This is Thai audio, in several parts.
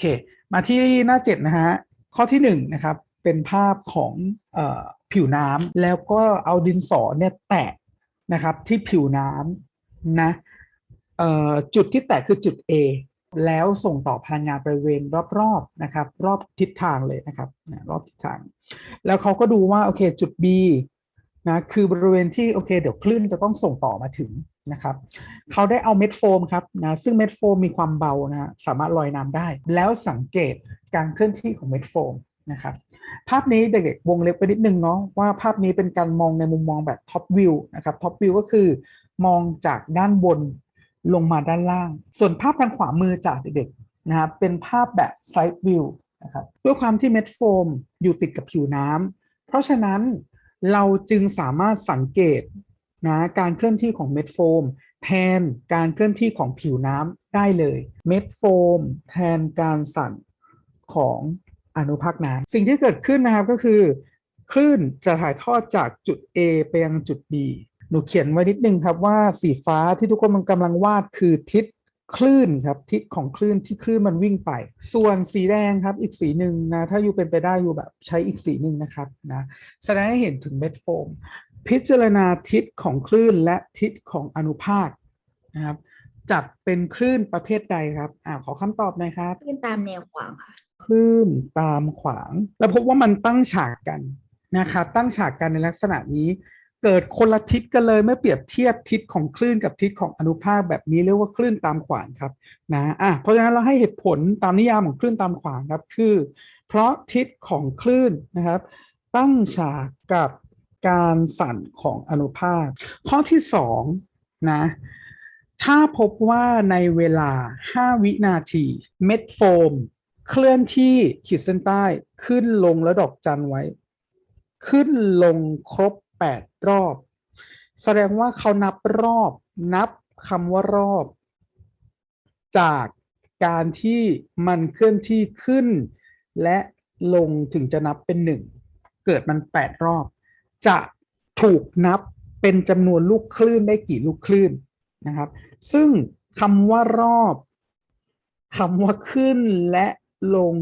เค มาที่หน้าเจ็ดนะฮะ ข้อที่หนึ่งนะครับ เป็นภาพของออผิวน้ำแล้วก็เอาดินสอเนี่ยแตะนะครับที่ผิวน้ำนะจุดที่แตะคือจุด A แล้วส่งต่อพลังงานบริเวณรอบๆนะครับ รอบทิศทางเลยนะครับรอบทิศทาง แล้วเขาก็ดูว่าโอเคจุด B นะคือบริเวณที่โอเคเดี๋ยวคลื่นจะต้องส่งต่อมาถึงนะครับเขาได้เอาเม็ดโฟมครับนะซึ่งเม็ดโฟมมีความเบานะสามารถลอยน้ำได้ แล้วสังเกตการเคลื่อนที่ของเม็ดโฟมนะครับภาพนี้เด็กๆวงเล็บไปนิดนึงเนาะว่าภาพนี้เป็นการมองในมุมมองแบบท็อปวิวนะครับท็อปวิวก็คือมองจากด้านบนลงมาด้านล่าง ส่วนภาพทางขวามือจากเด็กๆนะครับเป็นภาพแบบไซด์วิวนะครับด้วยความที่เม็ดโฟมอยู่ติดกับผิวน้ำเพราะฉะนั้น เราจึงสามารถสังเกตนะการเคลื่อนที่ของเม็ดโฟมแทนการเคลื่อนที่ของผิวน้ำได้เลย เม็ดโฟมแทนการสั่นของอนุภาคน้ำสิ่งที่เกิดขึ้นนะครับก็คือ คลื่นจะถ่ายทอดจากจุด A ไปยังจุด B หนูเขียนไว้นิดนึงครับว่าสีฟ้าที่ทุกคนมันกำลังวาดคือทิศ คลื่นครับทิศของคลื่นที่คลื่นมันวิ่งไป ส่วนสีแดงครับอีกสีหนึ่งนะถ้าอยู่เป็นไปได้อยู่แบบใช้อีกสีหนึ่งนะครับนะแสดงให้เห็นถึงเม็ดโฟม พิจารณาทิศของคลื่นและทิศของอนุภาคนะครับจัดเป็นคลื่นประเภทใดครับอ่าขอคำตอบหน่อยครับขึ้นตามแนวขวางค่ะคลื่นตามขวาง แล้วพบว่ามันตั้งฉากกันนะครับตั้งฉากกันในลักษณะนี้ เกิดคนละทิศกันเลยเมื่อเปรียบเทียบทิศของคลื่นกับทิศของอนุภาคแบบนี้เรียกว่าคลื่นตามขวางครับนะอะเพราะฉะนั้นเราให้เหตุผลตามนิยามของคลื่นตามขวางครับคือ เพราะทิศของคลื่นนะครับ ตั้งฉากกับการสั่นของอนุภาค ข้อที่สองนะถ้าพบว่าในเวลา 5 วินาที เม็ดโฟม เคลื่อนที่ขีดเส้นใต้ขึ้นลงแล้วดอกจันไว้ ขึ้นลงครบ 8 รอบ แสดงว่าเขานับรอบนับคำว่ารอบ จากการที่มันเคลื่อนที่ขึ้น และลงถึงจะนับเป็นหนึ่งเกิดมัน 8 รอบ จะถูกนับเป็นจำนวนลูกคลื่นได้กี่ลูกคลื่นนะครับ ซึ่งคำว่ารอบคำว่าขึ้นและลง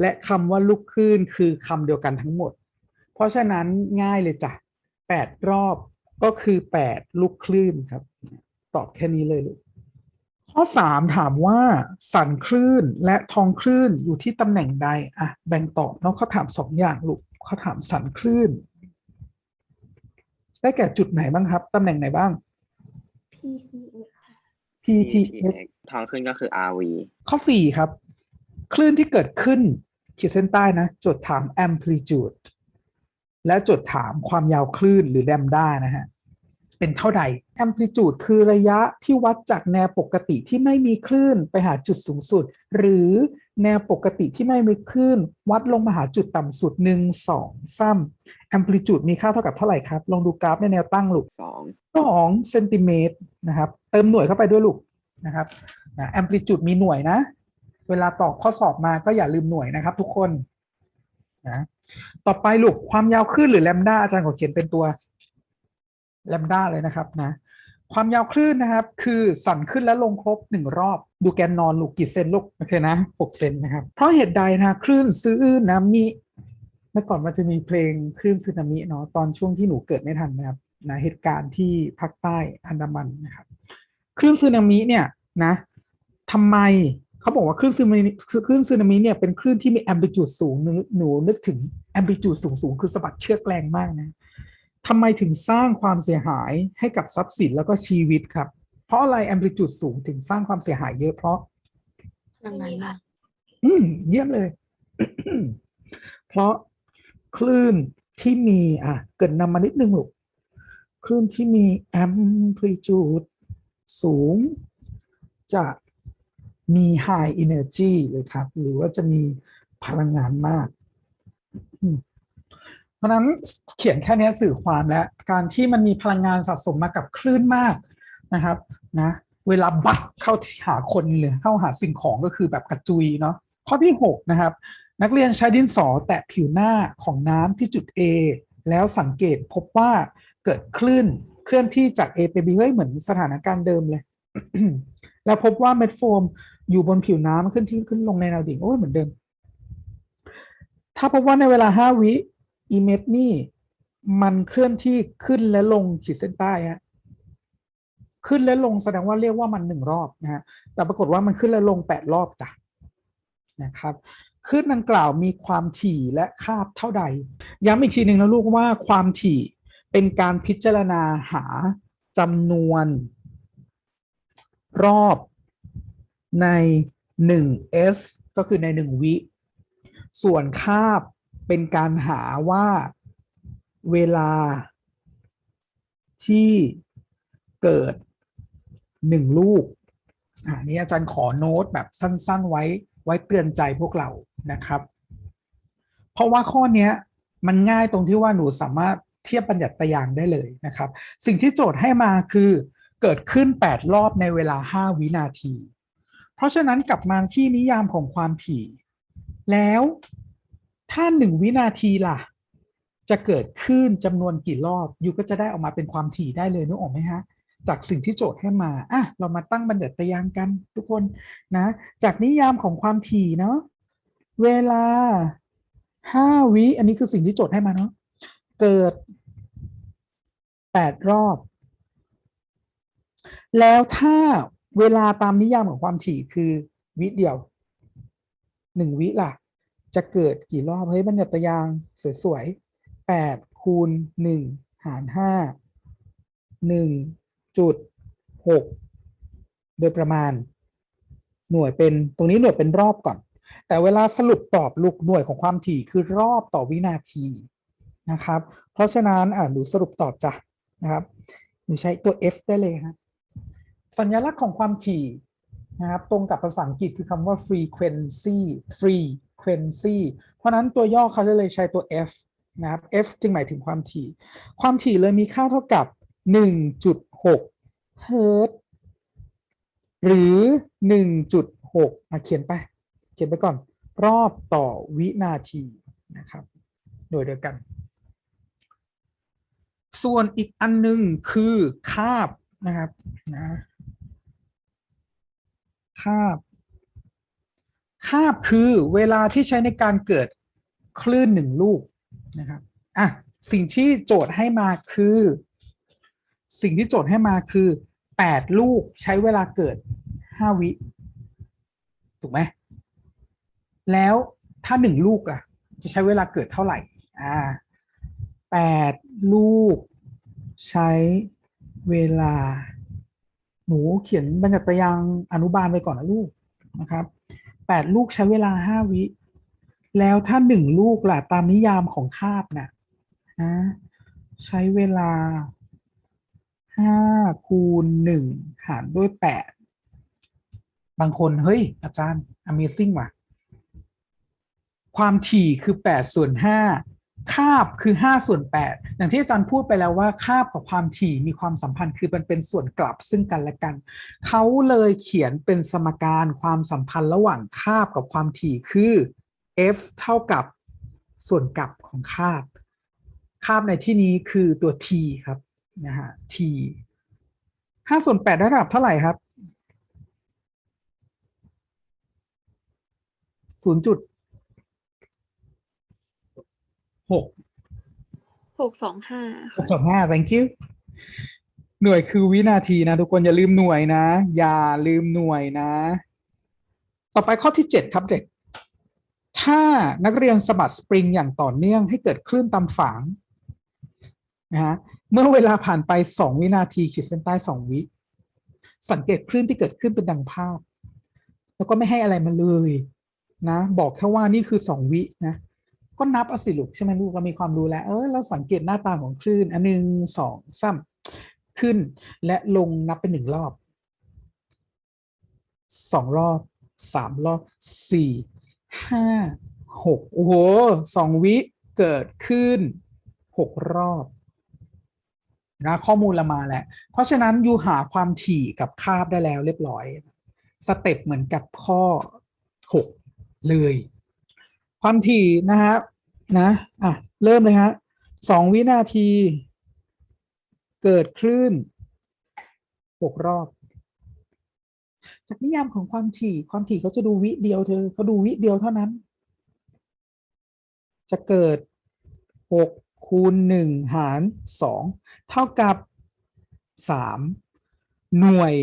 และคำว่าลูกคลื่นคือคำเดียวกันทั้งหมด เพราะฉะนั้นง่ายเลยจ้ะ แปดรอบก็คือแปดลูกคลื่นครับ ตอบแค่นี้เลยลูกข้อสามถามว่า สันคลื่นและทองคลื่นอยู่ที่ตำแหน่งใดอะแบ่งตอบเนาะเขาถามสองอย่างลูกเขาถามสันคลื่น ได้แก่จุดไหนบ้างครับตำแหน่งไหนบ้าง PTX ค่ะ PTX ทองขึ้นก็คือ RV ข้อสี่ครับ คลื่นที่เกิดขึ้นขีดเส้นใต้นะ จดถาม amplitude และจดถามความยาวคลื่นหรือ lambda นะฮะเป็นเท่าใด amplitude คือระยะที่วัดจากแนวปกติที่ไม่มีคลื่นไปหาจุดสูงสุด หรือแนวปกติที่ไม่มีคลื่น วัดลงมาหาจุดต่ำสุด 1 2 3 amplitude มีค่าเท่ากับเท่าไหร่ครับ ลองดูกราฟในแนวตั้งลูก2สองเซนติเมตรนะครับ เติมหน่วยเข้าไปด้วยลูกนะครับแอมพลิจูดมีหน่วยนะ เวลาตอบข้อสอบมาก็อย่าลืมหน่วยนะครับทุกคนนะ ต่อไปลูกความยาวคลื่นหรือแลมด้าอาจารย์ขอเขียนเป็นตัวแลมด้าเลยนะครับนะ ความยาวคลื่นนะครับ คือสั่นขึ้นและลงครบหนึ่งรอบ ดูแกนนอนลูกกี่เซนลูกโอเคนะหกเซนนะครับ เพราะเหตุใดนะคลื่นซื้อนามิเมื่อก่อนมันจะมีเพลงคลื่นซึนามิเนาะตอนช่วงที่หนูเกิดไม่ทันนะครับนะเหตุการณ์ที่ภาคใต้อันดามันนะครับ คลื่นสึนามิเนี่ยนะทำไม เขาบอกว่าคลื่นสึนามิคือคลื่นสึนามิเนี่ยเป็นคลื่นที่มีแอมพลิจูดสูงหนูหนูนึกถึงแอมพลิจูดสูงสูงคือสะบัดเชือกแรงมากนะทำไมถึงสร้างความเสียหายให้กับทรัพย์สินแล้วก็ชีวิตครับ เพราะอะไรแอมพลิจูดสูงถึงสร้างความเสียหายเยอะเพราะพลังงานมากอืม เยี่ยมเลย เพราะคลื่นที่มี อะ เกิดนำมานิดนึงลูกคลื่นที่มี amplitude สูง จะ มี high energy เลยครับ หรือว่าจะมีพลังงานมาก เพราะนั้นเขียนแค่นี้สื่อความแล้ว การที่มันมีพลังงานสะสมมากับคลื่นมากนะครับนะเวลาบักเข้าหาคนหรือเข้าหาสิ่งของก็คือแบบกระจุยเนาะข้อที่ 6 นะครับ นักเรียนใช้ดินสอแตะผิวหน้าของน้ำที่จุด A แล้วสังเกตพบว่าเกิดคลื่นเคลื่อนที่จาก A ไป B เฮ้ยเหมือนสถานการณ์เดิมเลย แล้วพบว่าเม็ดโฟมอยู่บนผิวน้ำขึ้นที่ขึ้นลงในแนวดิ่งโอ้ยเหมือนเดิม ถ้าพบว่าในเวลาห้าวิอีเม็ดนี่มันเคลื่อนที่ขึ้นและลงขีดเส้นใต้ฮะขึ้นและลงแสดงว่าเรียกว่ามันหนึ่งรอบนะฮะแต่ปรากฏว่ามันขึ้นและลงแปดรอบจ้ะนะครับขึ้นดังกล่าวมีความถี่และคาบเท่าใด ย้ำอีกทีหนึ่งนะลูกว่าความถี่เป็นการพิจารณาหาจำนวน รอบใน 1s ก็คือใน 1 วิ ส่วนคาบเป็นการหาว่าเวลาที่เกิด 1 ลูกอ่านี้อาจารย์ขอโน้ตแบบสั้น ๆ ไว้ไว้เตือนใจพวกเรานะครับ เพราะว่าข้อนี้มันง่ายตรงที่ว่าหนูสามารถเทียบบัญญัติยางได้เลยนะครับ สิ่งที่โจทย์ให้มาคือ เกิดขึ้น 8 รอบในเวลา 5 วินาที เพราะฉะนั้นกลับมาที่นิยามของความถี่ แล้วถ้า 1 วินาทีล่ะ จะเกิดขึ้นจำนวนกี่รอบยูก็จะได้ออกมาเป็นความถี่ได้เลยนึกออกไหมฮะจากสิ่งที่โจทย์ให้มาอะเรามาตั้งบัญญัติยางกันทุกคนนะ จากนิยามของความถี่เนาะเวลา5วิ อันนี้คือสิ่งที่โจทย์ให้มาเนาะ เกิด8รอบ แล้วถ้าเวลาตามนิยามของความถี่คือวิเดียว1วิล่ะ จะเกิดกี่รอบเฮ้ยบัญญัตยางสวยๆ8คูณ1หาร5 1จุด6โดยประมาณ หน่วยเป็นตรงนี้หน่วยเป็นรอบก่อน แต่เวลาสรุปตอบลูกหน่วยของความถี่คือรอบต่อวินาทีนะครับ เพราะฉะนั้นอ่าหนูสรุปตอบจ้ะนะครับหนูใช้ตัว F ได้เลยครับ สัญลักษณ์ของความถี่นะครับตรงกับภาษาอังกฤษคือคำว่า frequency frequency เพราะนั้นตัวย่อเขาจะเลยใช้ตัว F นะครับ F จึงหมายถึงความถี่ ความถี่เลยมีค่าเท่ากับ 1.6 เฮิรตซ์หรือ 1.6อะเขียนไป เขียนไปก่อน รอบต่อวินาทีนะครับ โดยเดียวกัน ส่วนอีกอันหนึงคือคาบนะครับนะ คาบ คาบคือเวลาที่ใช้ในการเกิดคลื่นหนึ่งลูกนะครับอะสิ่งที่โจทย์ให้มาคือ สิ่งที่โจทย์ให้มาคือแปดลูกใช้เวลาเกิดห้าวิ ถูกไหมแล้วถ้าหนึ่งลูกล่ะ จะใช้เวลาเกิดเท่าไหร่ อ่าแปดลูกใช้เวลา หนูเขียนบรรยัตยางอนุบาลไปก่อนนะลูกนะครับแปดลูกใช้เวลาห้าวิ แล้วถ้าหนึ่งลูกล่ะตามนิยามของคาบนะนะใช้เวลาห้าคูณหนึ่งหารด้วยแปดบางคน เฮ้ย อาจารย์ Amazing ว่ะ ความถี่คือ8ส่วน5 คาบคือ 5 ส่วน 8 อย่างที่อาจารย์พูดไปแล้วว่าคาบกับความถี่มีความสัมพันธ์คือมันเป็นส่วนกลับซึ่งกันและกัน เขาเลยเขียนเป็นสมการความสัมพันธ์ระหว่างคาบกับความถี่คือ f เท่ากับส่วนกลับของคาบ คาบในที่นี้คือตัว t ครับนะฮะ t 5ส่วน8ระดับเท่าไหร่ครับ0.8 หกหกสองห้าหกสองห้า thank you หน่วยคือวินาทีนะ ทุกคนอย่าลืมหน่วยนะ อย่าลืมหน่วยนะ ต่อไปข้อที่เจ็ดครับเด็ก ถ้านักเรียนสะบัดสปริงอย่างต่อเนื่องให้เกิดคลื่นตามฝางนะฮะเมื่อเวลาผ่านไปสองวินาทีขีดเส้นใต้สองวิ สังเกตคลื่นที่เกิดขึ้นเป็นดังภาพ แล้วก็ไม่ให้อะไรมาเลยนะ บอกแค่ว่านี่คือสองวินะ ก็นับเอาสิลูกใช่ไหมลูกเรามีความรู้แล้ว เออเราสังเกตหน้าตาของคลื่น อันหนึ่งสองสามขึ้นและลงนับเป็นหนึ่งรอบสองรอบสามรอบสี่ห้าหกโอ้โหสองวิเกิดขึ้นหกรอบนะข้อมูลเรามาแล้ว เพราะฉะนั้นอยู่หาความถี่กับคาบได้แล้วเรียบร้อย สเต็ปเหมือนกับข้อหกเลย ความถี่นะฮะนะอะเริ่มเลยฮะสองวินาที เกิดคลื่นหกรอบ จากนิยามของความถี่ ความถี่เขาจะดูวิเดียวเธอเขาดูวิเดียวเท่านั้น จะเกิดหกคูณหนึ่งหารสองเท่ากับสามหน่วย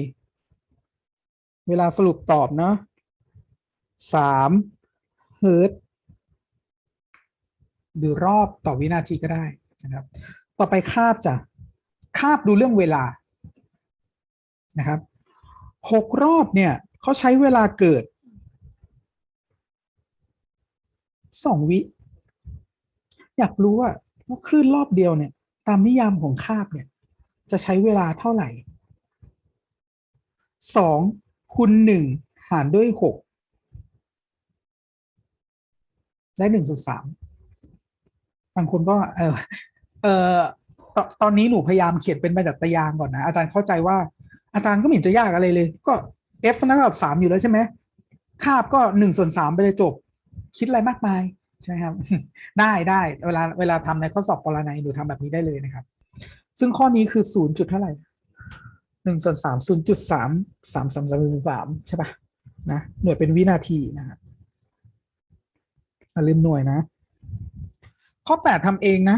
เวลาสรุปตอบเนาะสามเฮิร์ตซ์ หรือรอบต่อวินาทีก็ได้นะครับ ต่อไปคาบจ้ะคาบดูเรื่องเวลานะครับหกรอบเนี่ยเขาใช้เวลาเกิดสองวิ อยากรู้ว่าว่าคลื่นรอบเดียวเนี่ย ตามนิยามของคาบเนี่ย จะใช้เวลาเท่าไหร่สองคูณหนึ่งหารด้วยหกได้หนึ่งส่วนสาม บางคนก็ เออเออตตอนนี้หนูพยายามเขียนเป็นบรรจัตยางก่อนนะ อาจารย์เข้าใจว่า อาจารย์ก็ไม่เห็นจะยากอะไรเลย ก็ f นั่นกับสามอยู่แล้วใช่ไหมคาบก็หนึ่งส่วนสามไปเลยจบ คิดอะไรมากมายใช่ครับ ได้ได้เวลาเวลาทำในข้อสอบปรนัยหนูทำแบบนี้ได้เลยนะครับ ซึ่งข้อนี้คือศูนย์จุดเท่าไหร่หนึ่งส่วนสามศูนย์จุดสามสามสามสามสามใช่ปะนะหน่วยเป็นวินาทีนะครับลืมหน่วยนะ ข้อแปดทำเองนะ